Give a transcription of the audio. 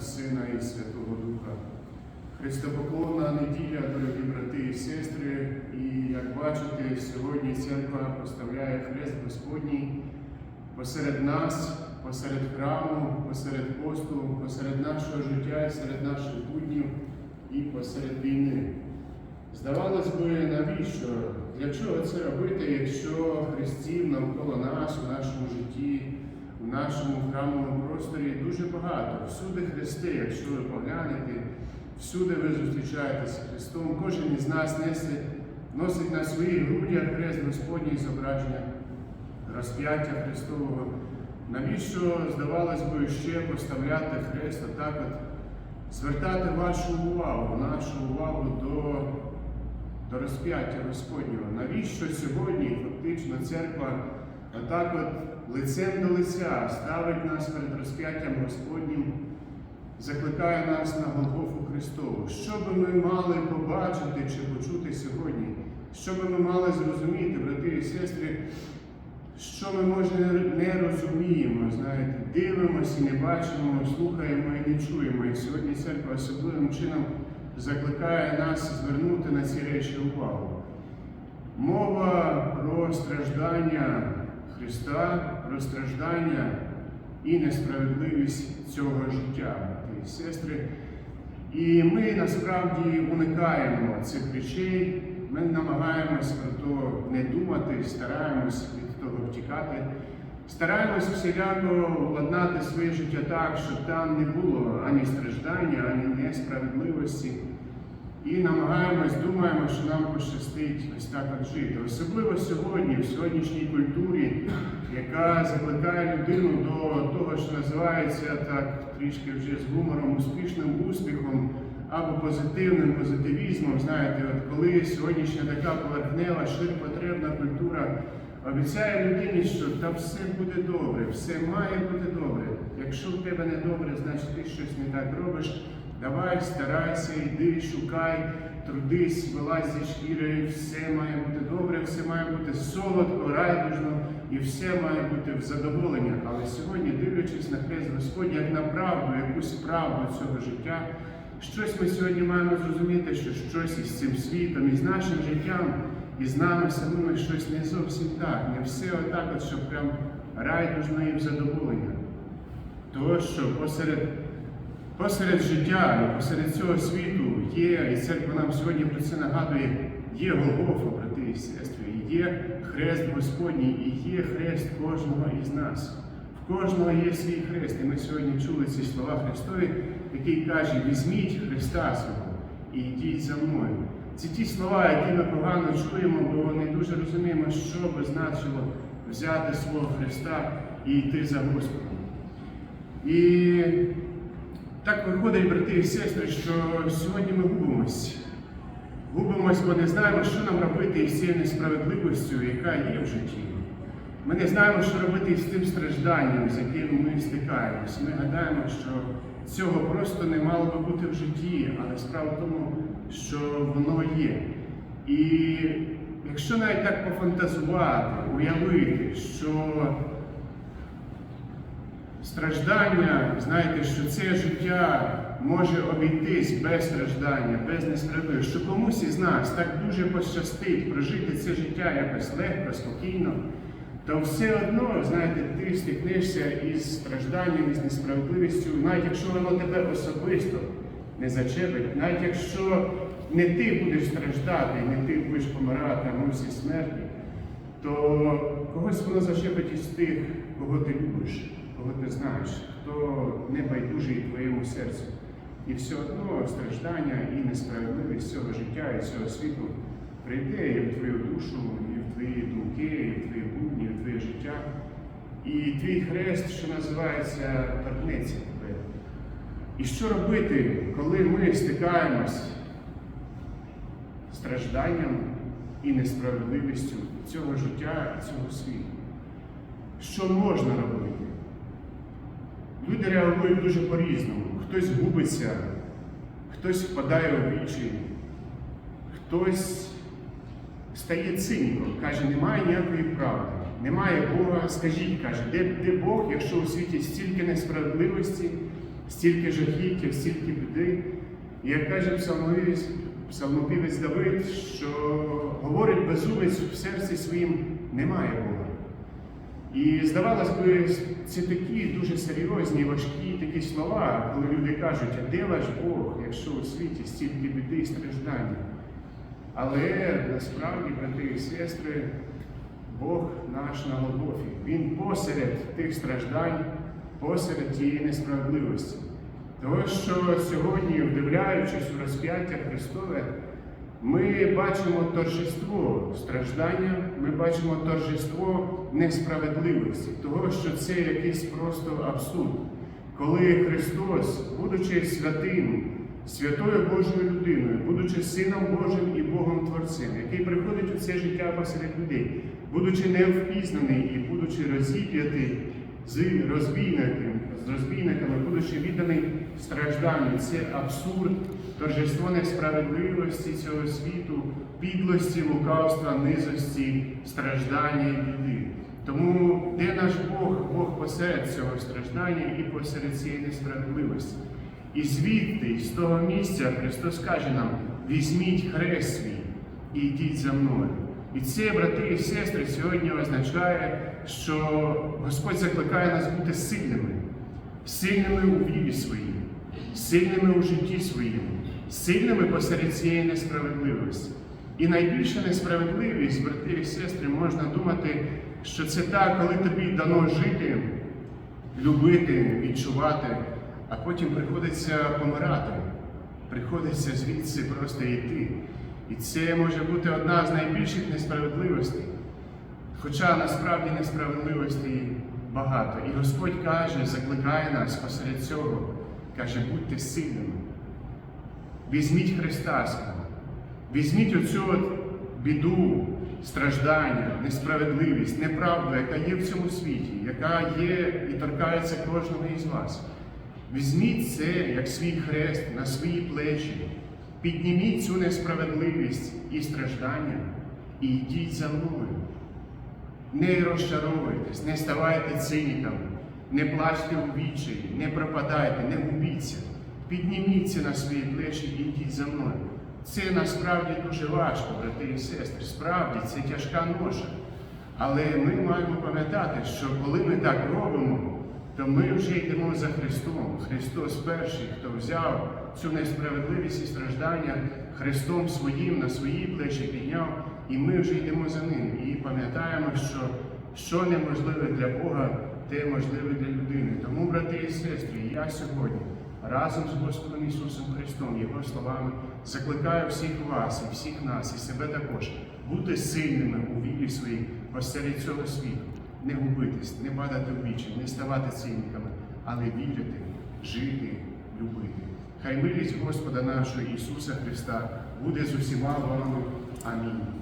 Сина, і Святого Духа. Христопоклонна неділя, дорогі брати і сестри, і як бачите, сьогодні церква поставляє хрест Господній посеред нас, посеред храму, посеред посту, посеред нашого життя і серед наших буднів і посеред війни. Здавалось би, навіщо? Для чого це робити, якщо хрестів навколо нас у нашому житті, нашому храмовому просторі дуже багато. Всюди хрести, якщо ви поглянете, всюди ви зустрічаєтеся з Христом. Кожен із нас несе, носить на своїх грудях хрест Господній зображення розп'яття Христового. Навіщо, здавалось би, ще поставляти хрест, отак от звертати вашу увагу, нашу увагу до, до розп'яття Господнього? Навіщо сьогодні фактично церква отак от лицем до лиця ставить нас перед розп'яттям Господнім, закликає нас на Голгофу Христову? Що би ми мали побачити чи почути сьогодні? Що би ми мали зрозуміти, брати і сестри? Що ми може не розуміємо, знаєте, дивимося не бачимо, слухаємо і не чуємо. І сьогодні церква особливим чином закликає нас звернути на ці речі увагу. Мова про страждання Христа, про страждання і несправедливість цього життя, і сестри. І ми насправді уникаємо цих речей, ми намагаємось про то не думати, стараємось від того втікати, стараємось всіляко владнати своє життя так, щоб там не було ані страждання, ані несправедливості. І намагаємось, думаємо, що нам пощастить ось так от жити. Особливо сьогодні, в сьогоднішній культурі, яка закликає людину до того, що називається так трішки вже з гумором, успішним успіхом або позитивним позитивізмом. Знаєте, от коли сьогоднішня така поверхнева, ширпотребна культура обіцяє людині, що та все буде добре, все має бути добре. Якщо в тебе не добре, значить ти щось не так робиш. Давай, старайся, йди, шукай, трудись, вилазь зі шкіри, все має бути добре, все має бути солодко, райдужно і все має бути в задоволення. Але сьогодні, дивлячись на хрест Господь, як на правду, якусь правду цього життя, щось ми сьогодні маємо зрозуміти, що щось із цим світом, із нашим життям, і з нами самими щось не зовсім так. Не все отак, от, що прям райдужно і в задоволення. Того, що посеред Посеред життя посеред цього світу є, і церква нам сьогодні про це нагадує, є Голгофа, брати і сестри, і є хрест Господній, і є хрест кожного із нас. В кожного є свій хрест. І ми сьогодні чули ці слова Христові, який каже: візьміть Христа свого і йдіть за мною. Це ті слова, які ми погано чуємо, бо не дуже розуміємо, що би значило взяти свого Христа і йти за Господом. І так виходить, брати і сестри, що сьогодні ми губимось. Губимось, бо не знаємо, що нам робити із цією несправедливістю, яка є в житті. Ми не знаємо, що робити із тим стражданням, з яким ми стикаємось. Ми гадаємо, що цього просто не мало би бути в житті, але справа в тому, що воно є. І якщо навіть так пофантазувати, уявити, що страждання, знаєте, що це життя може обійтись без страждання, без несправедливості, що комусь із нас так дуже пощастить прожити це життя якось легко, спокійно, то все одно, знаєте, ти стикнешся із стражданням, із несправедливістю, навіть якщо воно тебе особисто не зачепить, навіть якщо не ти будеш страждати, не ти будеш помирати, а ми всі смертні, то когось воно зачепить із тих, кого ти любиш кого ти знаєш, хто не байдужий твоєму серцю. І все одно страждання і несправедливість цього життя і цього світу прийде і в твою душу, і в твої думки, і в твої будні, і в твоє життя. І твій хрест, що називається, торкнеться тебе. І що робити, коли ми стикаємось стражданням і несправедливістю цього життя і цього світу? Що можна робити? Люди реагують дуже по-різному. Хтось губиться, хтось впадає у вічі, хтось стає циніком, каже, немає ніякої правди, немає Бога. Скажіть, каже, де, де Бог, якщо у світі стільки несправедливості, стільки жахіття, стільки біди. Як каже псалмовець, псалмопівець Давид, що говорить безумець в серці своїм немає Бога. І здавалось би, це такі дуже серйозні, важкі такі слова, коли люди кажуть, а де ваш Бог, якщо у світі стільки біди і страждань? Але насправді, брати і сестри, Бог наш на Голгофі. Він посеред тих страждань, посеред тієї несправедливості. Тому що сьогодні, вдивляючись у розп'яття Христове, ми бачимо торжество страждання, ми бачимо торжество несправедливості, того, що це якийсь просто абсурд. Коли Христос, будучи святим, святою Божою людиною, будучи Сином Божим і Богом Творцем, який приходить у це життя посеред людей, будучи невпізнаний і будучи розіп'ятий з розбійниками, з розбійниками, будучи відданий стражданню, це абсурд, торжество несправедливості цього світу, підлості, лукавства, низості, страждання і біди. Тому де наш Бог, Бог посеред цього страждання і посеред цієї несправедливості. І звідти, з того місця, Христос каже нам: візьміть хрест свій і йдіть за мною. І це, брати і сестри, сьогодні означає, що Господь закликає нас бути сильними, сильними у вірі своїй, сильними у житті своєму, сильними посеред цієї несправедливості. І найбільша несправедливість, брати і сестри, можна думати, що це так, коли тобі дано жити, любити, відчувати, а потім приходиться помирати, приходиться звідси просто йти. І це може бути одна з найбільших несправедливостей. Хоча насправді несправедливостей багато. І Господь каже, закликає нас посеред цього, каже, будьте сильними. Візьміть Христа. Візьміть оцю от біду, страждання, несправедливість, неправду, яка є в цьому світі, яка є і торкається кожного із вас. Візьміть це як свій хрест на свої плечі, підніміть цю несправедливість і страждання і йдіть за мною. Не розчаровуйтесь, не ставайте циніками, не плачте у відчаї, не пропадайте, не губіться. Підніміться на свої плечі і йдіть за мною. Це насправді дуже важко, брати і сестри. Справді це тяжка ноша. Але ми маємо пам'ятати, що коли ми так робимо, то ми вже йдемо за Христом. Христос перший, хто взяв цю несправедливість і страждання Христом своїм на свої плечі підняв, і ми вже йдемо за ним. І пам'ятаємо, що що неможливе для Бога, те можливе для людини. Тому, брати і сестри, я сьогодні разом з Господом Ісусом Христом, Його словами, закликаю всіх вас і всіх нас, і себе також, бути сильними у вірі своїй посеред цього світу, не губитись, не падати в вічі, не ставати цінниками, але вірити, жити, любити. Хай милість Господа нашого Ісуса Христа буде з усіма вами. Амінь.